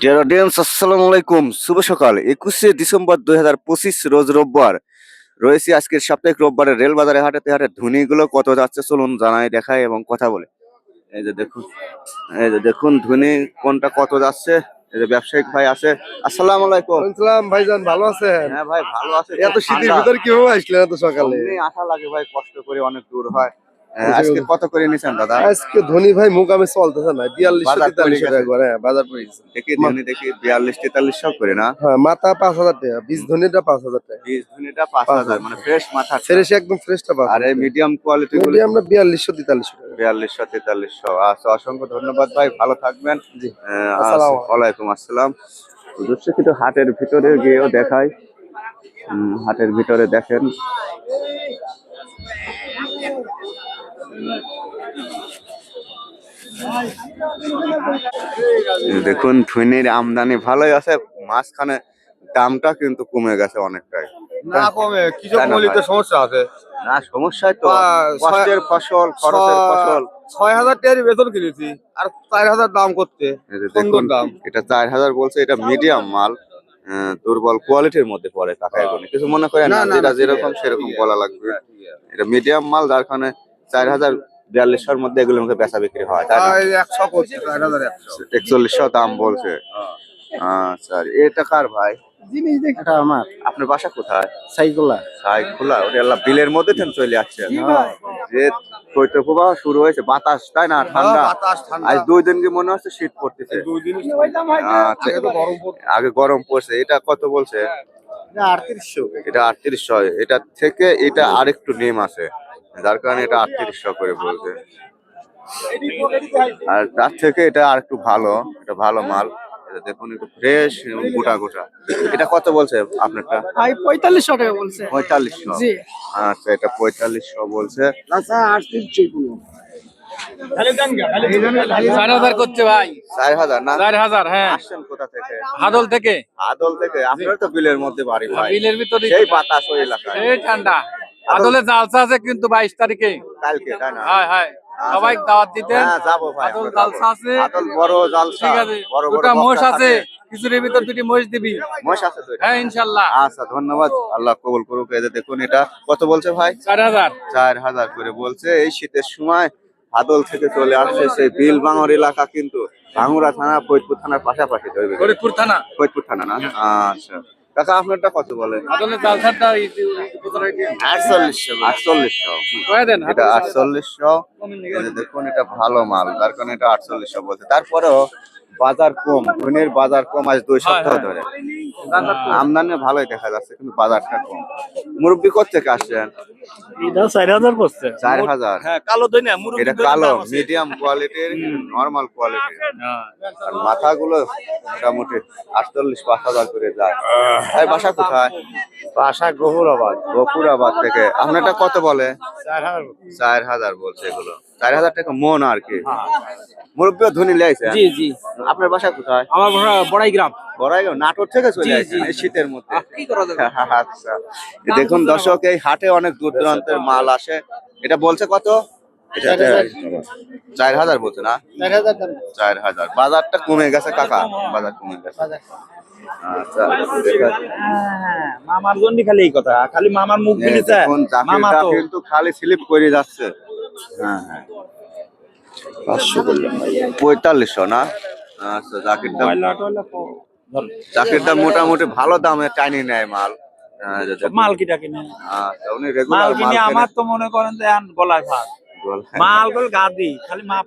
Dear audience আসসালামু আলাইকুম। শুভ সকাল। একুশে ডিসেম্বর দুই হাজার পঁচিশ রোজ রোববার। রয়েছে আজকের সাপ্তাহিক রোববারে রেল বাজারে হাটেতে হাটে। ধুনিগুলো কত যাচ্ছে চলুন জানাই দেখাই এবং কথা বলে। এই যে দেখুন এই যে দেখুন ধুনি কোনটা কত যাচ্ছে? এই যে ব্যবসায়িক ভাই আছে। আসসালামু আলাইকুম। সালাম ভাইজান ভালো আছেন? হ্যাঁ ভাই ভালো আছে। এত শীতের ভিতর কীভাবে আসলেন এত সকালে? আশা লাগে ভাই কষ্ট করে অনেক দূর হ্যাঁ, আজকে কত করে নিছেন দাদা? আজকে ধনী ভাই মুকামে চলতেছে না করে হ্যাঁ বাজার পড়ে গেছে দেখি ধুনি দেখি বিয়াল্লিশ তেতাল্লিশ সব করে না? হ্যাঁ মাথা পাঁচ হাজার টাকা বীজ ধনীটা পাঁচ হাজার টাকা। বীজ ধুনিটা পাঁচ হাজার মানে ফ্রেশ মাথা ফ্রেশ একদম ফ্রেশটা পাঁচ আর মিডিয়াম কোয়ালিটি গুলো আমরা বিয়াল্লিশশো তেতাল্লিশশো বিয়াল্লিশশো তেতাল্লিশশো। আচ্ছা অসংখ্য ধন্যবাদ ভাই ভালো থাকবেন। জি। আচ্ছা, ওয়ালাইকুম আসসালাম। দৃশ্য কিন্তু হাটের ভিতরে গিয়েও দেখাই। উম, হাটের ভিতরে দেখেন। দেখুন ধুনির আমদানি ভালোই আছে মাঝখানে দামটা কিন্তু কমে গেছে অনেকটাই। না কমে। কৃষক না, না, মৌলিক ভাই। সমস্যা আছে। না সমস্যায় তো। ছয়- কষ্টের ফসল খরচের ফসল। ছয় হাজার টাকার বেতন কিনেছি আর চার হাজার দাম করতে। দেখুন দাম। এটা চার হাজার বলছে এটা মিডিয়াম মাল দুর্বল কোয়ালিটির মধ্যে পড়ে কাকা এগুলো কিছু মনে করেন না না, না, যেটা যেরকম সেরকম বলা লাগবে। এটা মিডিয়াম মাল যার কারণে চার হাজার বিয়াল্লিশশোর মধ্যে এগুলোর মধ্যে বেচা বিক্রি হয় তাই একচল্লিশশো দাম বলছে। আচ্ছা এটা কার ভাই? জিনিস দেখ আমার। আপনার বাসা কোথায়? সাইকেলা। সাই খোলা ওটা আল্লাহ বিলের মধ্যে থেন চলে আসছে। যে শৈত্য প্রবাহ শুরু হয়েছে বাতাস তাই না ঠান্ডা? হ্যাঁ, বাতাস ঠান্ডা। আজ দুই দিন কি মনে হচ্ছে শীত পড়তেছে? দুই দিন আচ্ছা আগে গরম আগে গরম পড়ছে এটা কত বলছে? আটত্রিশশো। এটা আটত্রিশশো এটা থেকে এটা আরেকটু নেম আছে। যার কারণে এটা আটত্রিশশো করে বলছে। আর তার থেকে এটা আর একটু ভালো এটা ভালো মাল। এটা দেখুন একটু ফ্রেশ এবং গোটা গোটা। এটা কত বলছে আপনারটা? ভাই পঁয়তাল্লিশশো টাকা বলছে। পঁয়তাল্লিশশো। আচ্ছা এটা পঁয়তাল্লিশশো বলছে। চার হাজার করছে ভাই। চার হাজার না? চার হাজার হ্যাঁ। আসছেন কোথা থেকে? হাদল থেকে। আদল থেকে? আপনার তো বিলের মধ্যে বাড়ি ভাই। বিলের ভিতরে সেই বাতাস ওই এলাকায়। ঠান্ডা। আদলে জালসা আছে কিন্তু বাইশ তারিখে। কালকে তাই না? হ্যাঁ হ্যাঁ। সবাই দাওয়াত দিতে হ্যাঁ আদল জালসা আছে। আদল বড় জালসা ঠিক আছে বড় বড় দুটা মোষ আছে। কিছুর ভিতর দুটি মোষ দিবি। মোষ আছে তো হ্যাঁ আচ্ছা ধন্যবাদ। আল্লাহ কবুল করুক। এই যে দেখুন এটা কত বলছে ভাই? চার হাজার। করে বলছে। এই শীতের সময় আদল থেকে চলে আসছে সেই বিল বাঙর এলাকা কিন্তু। ভাঙুরা থানা ফরিদপুর থানার পাশাপাশি ফরিদপুর থানা? ফরিদপুর থানা না? আচ্ছা। কাকা আপনারটা কত বলে? আটচল্লিশশো। আটচল্লিশশো। এটা আটচল্লিশশো। দেখুন এটা ভালো মাল। তার কারণে এটা আটচল্লিশশো বলছে। তারপরেও বাজার কম ধনের বাজার কম আজ দুই সপ্তাহ ধরে। আমদানি ভালোই দেখা যাচ্ছে কিন্তু বাজারটা কম। মুরব্বী কোথেকে আসছেন? এটা চার হাজার পড়ছে। চার হাজার। হ্যাঁ কালো দই না মুরগি এটা কালো মিডিয়াম কোয়ালিটির নর্মাল কোয়ালিটির আর মাথাগুলো মোটামুটি আটচল্লিশ পাঁচ হাজার করে যায়। ভাই বাসা কোথায়? বাসা গহুরাবাদ। গফুরাবাদ থেকে। আপনারটা কত বলে? চার হাজার চার হাজার বলছে এগুলো। চার হাজার টাকা মন আর কি। মুরব্বী ধনী লাইছে? জি জি। আপনার বাসা কোথায়? আমার বাসা বড়াই গ্রাম। বড়াইগ্রাম নাটোর থেকে চলে আসছে শীতের মধ্যে। কি করা যাবে? আচ্ছা। দেখুন দর্শক এই হাটে অনেক দূর দূরান্তের মাল আসে। এটা বলছে কত? চার হাজার। বলছে না? চার হাজার বাজারটা কমে গেছে কাকা। বাজার কমে গেছে। আচ্ছা দেখা যাক। মামার জন্য খালি এই কথা। খালি মামার মুখ এই দিলিছে দেখুন মামা চাকরিটা তো। কিন্তু খালি স্লিপ করে যাচ্ছে। হ্যাঁ হ্যাঁ। পঁয়তাল্লিশশো না? আচ্ছা মোটামুটি ভালো দামে টানি নেয় মাল। হ্যাঁ। মাল কিটা কিনে। আচ্ছা উনি রেগুলার মাল কিনে আমার তো মনে করেন যে গলায় ভাত। বল। মাল গল গাদি খালি মাপ